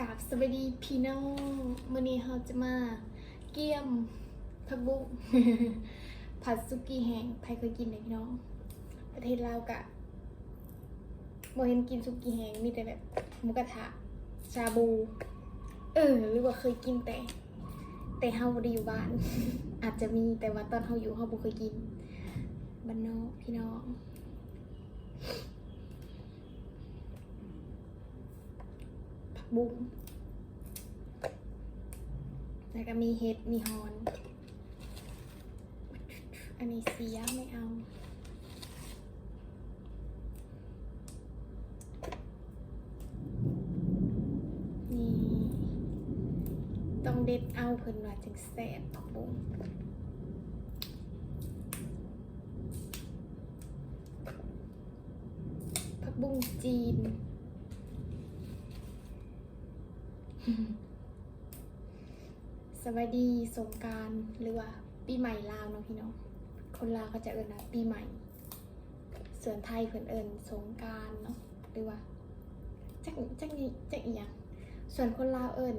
กาบสวัสดีพี่น้องมื้อนี้เราจะมาเกี่ยมผักบุ้งผัดซุกี้แห้งใครเคยกินไหมพี่น้อง ประเทศลาวกะบ่เห็นกินซุกี้แห้งมีแต่แบบหมูกระทะชาบู เออหรือว่าเคยกินแต่ แต่เฮาบ่ได้อยู่บ้าน อาจจะมีแต่ว่าตอนเฮาอยู่เฮาบ่เคยกินบ้านนอกพี่น้อง ผัก บุ้งแล้วก็มีเห็ด มีฮอน อันนี้เสียไม่เอา นี่ ต้องเด็ดเอาเพิ่นว่าจึงแซ่บผักบุ้งผักบุ้งจีน สวัสดีสงการหรือว่าปีใหม่ลาวเนาะพี่น้อง คนลาวก็จะเอิญนะปีใหม่ ส่วนไทยเพิ่นเอิญสงการเนาะหรือว่าจักจักนี่จักอีหยังส่วนคนลาวเอิญ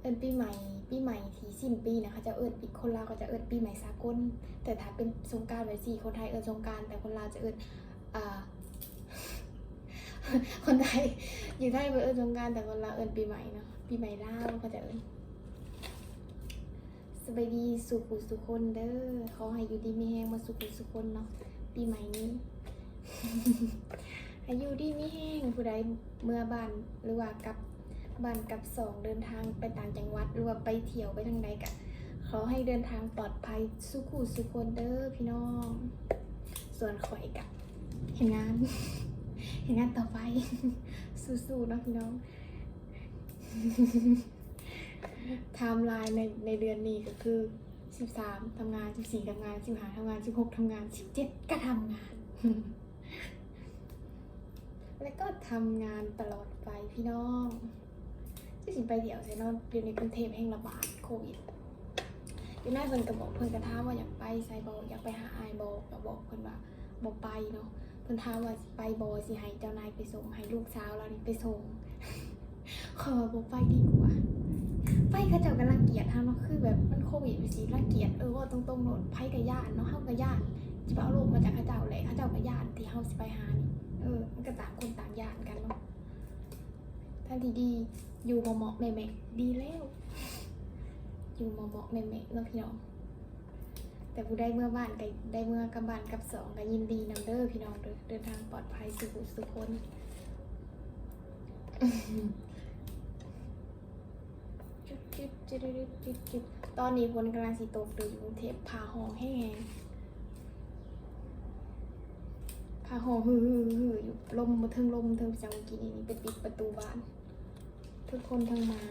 เอิญปีใหม่ปีใหม่ที่สิ้นปีนะคะจะเอิญอีกคนลาวก็จะเอิญปีใหม่สากล แต่ถ้าเป็นสงการไว้สี่คนไทยเอิญสงการแต่คนลาวจะเอิญอ่า คนไทยอยู่ไทยเพิ่นเอิญสงการแต่คนลาวเอิญปีใหม่เนาะปีใหม่ลาวก็จะเอิญสบายดีสุขุสุคนเด้อขอให้อยู่ดีมีแห้งมาสุขุสุคนเนาะปีใหม่นี้ให้อยู่ดีมีแห้งผู้ใดเมื่อบ้านหรือว่ากับบ้านกับสองเดินทางไปต่างจังหวัดหรือว่าไปเที่ยวไปทางใดกะขอให้เดินทางปลอดภัยสุขุสุคนเด้อพี่น้อง ส่วนข่อยกะเห็นงาน เห็นงานต่อไป สู้ๆนะพี่น้องไทม์ไลน์ในในเดือนนี้ก็คือ 13 ทำงาน 14 ทำงาน 15 ทำงาน 16 ทำงาน 17 ก็ทำงาน แล้วก็ทำงานตลอดไปพี่น้องที่สิไปเดี่ยวเซนอนเดี๋ยวในกรุงเทพแห่งระบาดโควิดอยู่หน้าเพิ่นก็บอกเพิ่นก็ถาว่าอยากไปไซบออยากไปหาอบอกก็บอกเพิ่นว่าบ่ไปเนาะ เพิ่นถามว่าสิไปบ่สิให้เจ้านายไปส่งให้ลูกสาวเรานี่ไปส่งขอว่าบ่ไปดีกว่าไฟเขาเจ้ากันรังเกียจเฮาเนาะคือแบบมันโควิดไปสิรังเกียจเออว่าตรงๆโนดไผกับญาติเนาะเฮากับญาติจะไปเอาลูกมาจากเขาเจ้าแหละเขาเจ้ากับญาติที่เฮาสิไปหานี่เออ มันก็ต่างคนต่างญาติกันเนาะท่านที่ดีอยู่เหมาะๆแม่ๆดีแล้วอยู่เหมาะๆแม่ๆเนาะพี่น้อง แต่ผู้ได้เมื่อบ้านก็ได้เมื่อกำบ้านกับสองก็ยินดีนำเด้อพี่น้องเดินทางปลอดภัยสุขสุขคนจุดจุดจุดจุดจุดจดตอนนี้ฝนกำลังสิตกอยู่กรุงเทพพาห้องแห้งพาห้องฮือฮือฮืออยู่ลมมาเทิงลมเทิงจังกินนี่ไปปิดประตูบ้าน ทุกคนทั้งมา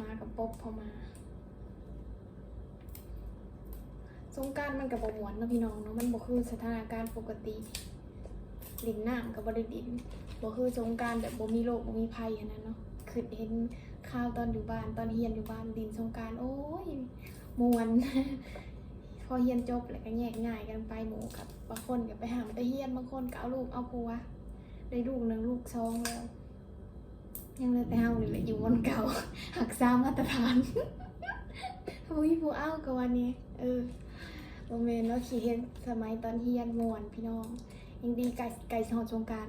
มากับป๊บพอมา สงการมันกับบหวนเนาะพี่น้องเนาะมันบ่คือสถานการณ์ปกติลินน้ำกับบริดินบ่คือสงการแบบบ่มีโรคบ่มีภัยอันนั้นเนาะคือเห็นข้าวตอนอยู่บ้านตอนเฮียนอยู่บ้านดินสงการโอ้ยมวนพอเฮียนจบแล้วก็แยกง่ายกันไปหมูกับบางคนก็ไปหามไปเฮียนบางคนก็เอาลูกเอาผัวได้ลูกหนึ่งลูกสองแล้ว ยังเลยแต่เฮานี่แหละอยู่บนเก่าหักซ้ามาตรฐานผู้ยผู้เอากับวันนี้เออ โมเมนต์เราขี่เฮียนสมัยตอนเฮียนมวนพี่น้องยังดีไก่ไก่ชอดสงการ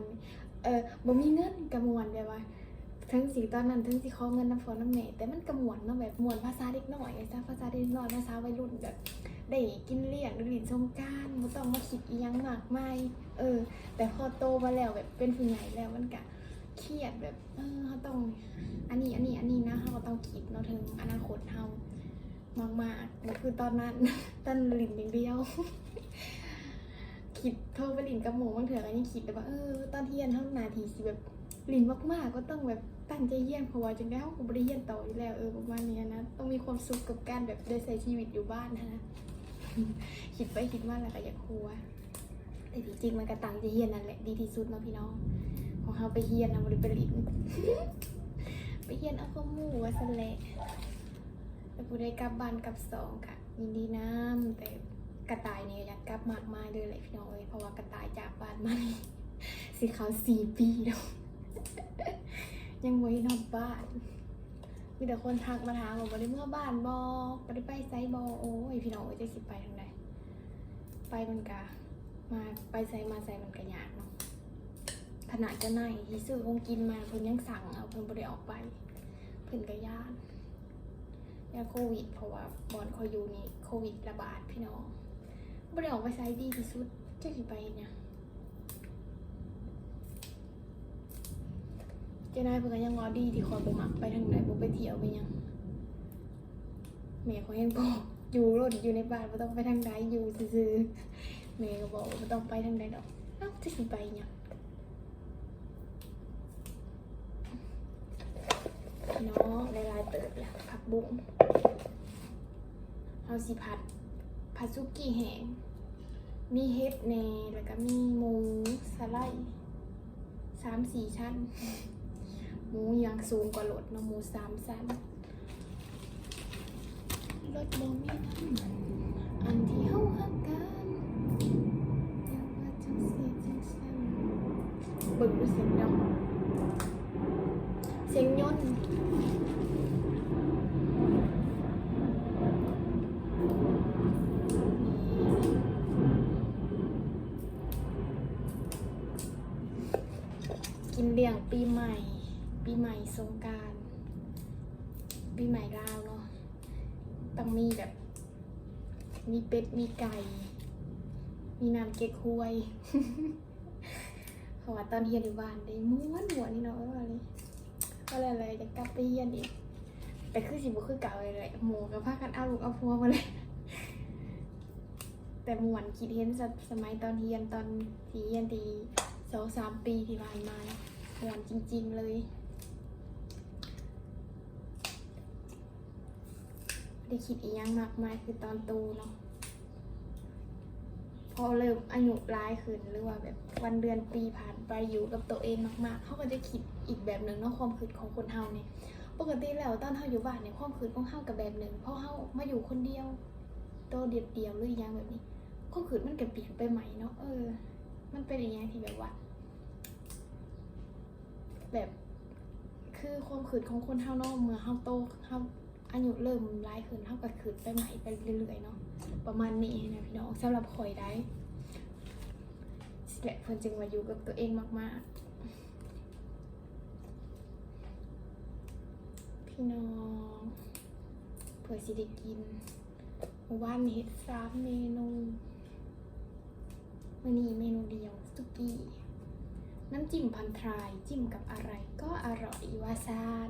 เออบ่มีเงินกับมวนแบบว่า ทั้งสีตอนนั้นทั้งสีขอเงินน้ำฝนน้ำเมแต่มันกระมวลเนาะแบบมวนภาษาเด็กหน่อยจ้าภาษาเด็กน้อยภาษาวัยรุ่นแบบได้กินเลี้ยงหรือดินสงการไม่ต้องมาคิดอียังมากมายเออ แต่พอโตมาแล้วแบบเป็นผู้ใหญ่แล้วมันกะเครียดแบบเออเขาต้องอันนี้อันนี้อันนี้นะเขาก็ต้องคิดเนาะถึงอนาคตเขา มากๆมันคือตอนนั้นตอนหลินอย่างเดียว คิดโทรไปหลินกับหมูบางเถื่อก็ยังคิดเลยว่าเออตอนเที่ยนเท่านาทีสิแบบหลินมากๆ ก็ต้องแบบตั้งใจเยี่ยนเพราะว่าจังได้เขาบริเยี่ยนต่ออยู่แล้วเออประมาณนี้นะต้องมีความสุขกับการแบบได้ใช้ชีวิตอยู่บ้านนะคิดไปคิดมาแล้วก็อยากครัวแต่ที่จริงมันก็ตั้งใจเยี่ยนนั่นแหละดีที่สุดเนาะพี่น้องของเขาไปเยี่ยนนะบริไปหลินไปเยี่ยนเอาข้อมูว่าสแหละ แต่ผู้ได้กลับบ้านกลับสองค่ะยินดีน้ำแต่กระต่ายเนี่ยอยากกลับมากมายเลยแหละพี่น้องเอ้ยเพราะว่ากระต่ายจากบ้านมานี่สิเขาสี่ปีแล้วยังไว้นอนบ้าน มีแต่คนทักมาถามว่าได้เมื่อบ้านบอบ่ได้ไปไซบอโอ้ยพี่น้องเอ้จะสิไปทางใดไปมันกะมาไปไซมาไซมันกะยากเนาะขนาดจะนายที่ซื้อคงกินมาเพิ่นยังสั่งเอาเพิ่นบ่ได้ออกไปเพิ่นกะยาน ยาโควิด เพราะว่าบอนคอยอยู่นี่โควิดระบาดพี่น้องบ่ได้ออกไปไซดีที่สุดจะสิไปเฮ็ดหยังเจ้านายเพิ่อนยังงอดีที่คอยบ่มักไปทางไหนบ่ไปเที่ยวไปยังแม่เขายังบอกอยู่รถอยู่ในบ้านบ่ต้องไปทางใดอยู่ซื่อแม่ก็บอกว่าบ่ต้องไปทางใดดอกเอ้าจะสิไปหยังเนาะหลายๆเติบแหละผักบุ้ง เอาสิผัดผัดซุกี้แห้งมีเห็ดแหน่แล้วก็มีหมูสไลด์สามสี่ชั้น หมูยังสูงกว่ารถเนาะหมูสามสันรถบ่มีน้ำมันอันที่เฮาฮักกันอย่าว่าจังซี่จังซั่นเบิ่งดูเสียงเนาะเสียงยนต์ กินเลี้ยงปีใหม่ ปีใหม่สงการปีใหม่ลาวเนาะต้องมีแบบ มีเป็ดมีไก่ มีน้ำเก๊กฮวยเพราะว่าตอนเฮียนอยู่บ้านได้ม้วนม้วนี่เนาะว่าเลยก็เลยเลยจะกลับไปเฮียนอีกแต่คือสิบุคือเก่าเลยแหละหมูกับผ้ากันเอาลูกเอาพัวมาเลยแต่มวนคิดเห็นสสมัยตอนเฮียนตอนที่เฮียนที่สองสามปีที่ผ่านมา เนานจริง ๆ เลยได้คิดอีกอย่างมากมายคือตอนโตเนาะพอเริ่มอายุร้ายขึ้นหรือว่าแบบวันเดือนปีผ่านไปอยู่กับตัวเองมากๆเขาก็จะคิดอีกแบบหนึ่งเนาะความคิดของคนเฮาเนี่ยปกติแล้วตอนเฮาอยู่บ้านเนี่ยความคิดของเฮากับแบบหนึ่งพอเฮามาอยู่คนเดียวโตวเดียวเดียวๆหรืออหยังแบบนี้ความคิดมันก็เปลี่ยนไปใหม่เนาะเออ มันเป็นอย่างที่แบบว่า แบบคือความคิดของคนเฮาเนาะเมื่อเฮาโตเฮาอายุเริ่มร้ายขึ้นเฮาก็คิดไปใหม่ไปเรื่อยๆเนาะประมาณนี้นะพี่น้องสำหรับข่อยได้สิแหละเพิ่นจึงมาอยู่กับตัวเองมากๆ พี่น้องเผื่อสิได้กินวานนี้เฮ็ดสามเมนูวันนี้เมนูเดียวสุกี้ น้ำจิ้มพันทรายจิ้มกับอะไรก็อร่อยวาซาน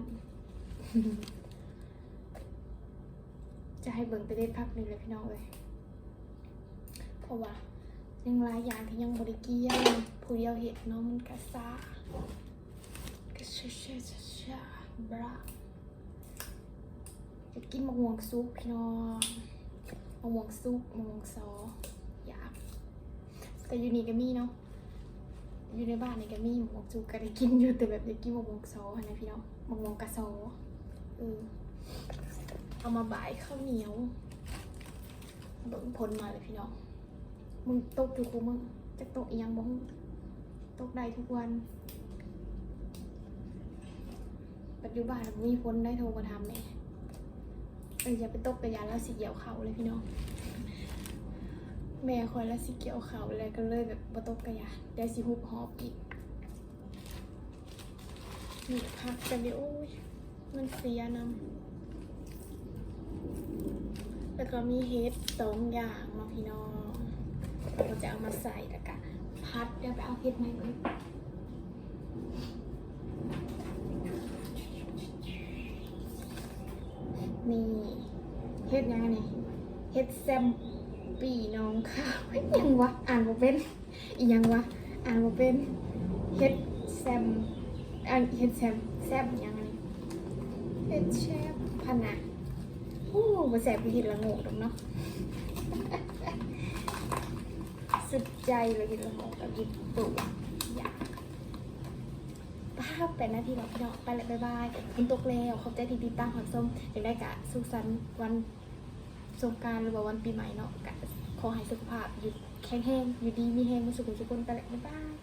จะให้เบิ่งไปได้พักหนึ่งเลยพี่น้องเลยเพราะว่ายังหลายอย่างที่ยังบริเกียผู้เดียวเห็ดเนาะมันกระซากระชาชาชาชาบราจะกินมะม่วงซุปพี่น้องมะม่วงซุปมะม่วงซออยากแต่อยู่นี่ก็มีเนาะ อยู่ในบ้านนี่ก็มีมะม่วงซุปก็ได้กินอยู่แต่แบบอยากกินมะม่วงซอนะพี่น้องมะม่วงกระซอเออเอามาบ่ายข้าวเหนียวเบิ่งผลมาเลยพี่น้องมึงตกอยู่กูมึงจะตกอีหยังบ้งตกได้ทุกวัน ปัจจุบันมีพ้นได้โทรมาทำเนี่ยเอออย่าไปตกกระยานแล้วสิเกี่ยวเขาเลยพี่น้อง แม่คอยแล้วสิเกี่ยวเขาเลยก็เลยแบบบ่ตกกระยาได้สิฮุบหอบอีกนี่พักกันดิโอ้ย มันเสียนำแล้วก็มีเฮดสองอย่างเนาพี่น้องเราก็จะเอามาใส่แล้วก็พัดเดี๋ยวไปเอาเฮดใหม่เลยนี่เฮ็ดยังไงนี่เฮ็ดแซม ปีน้องค่ะเฮ้ยยังวะอ่านบ่เป็นอียังวะอ่านบ่เป็นเฮ็ดแซมอ่านเฮ็ดแซมแซมยังไงเฮ็ดแชมพันนะโอ้มาแสบไปเห็นละโงกดอกเนาะสุดใจเลยเห็นละโงกกับยิบตัวอยากป้าบแปดนาทีแล้วพี่น้องไปเลยบ๊ายบายฝนตกแล้วขอบใจที่ติดตามหอดส้มอยากได้กะสุขสันต์วัน สงการหรือว่าวันปีใหม่เนาะขอให้สุขภาพอยู่แข็งแรงอยู่ดีมีแรงมีสุขสุขคนไปเลยบ๊ายบาย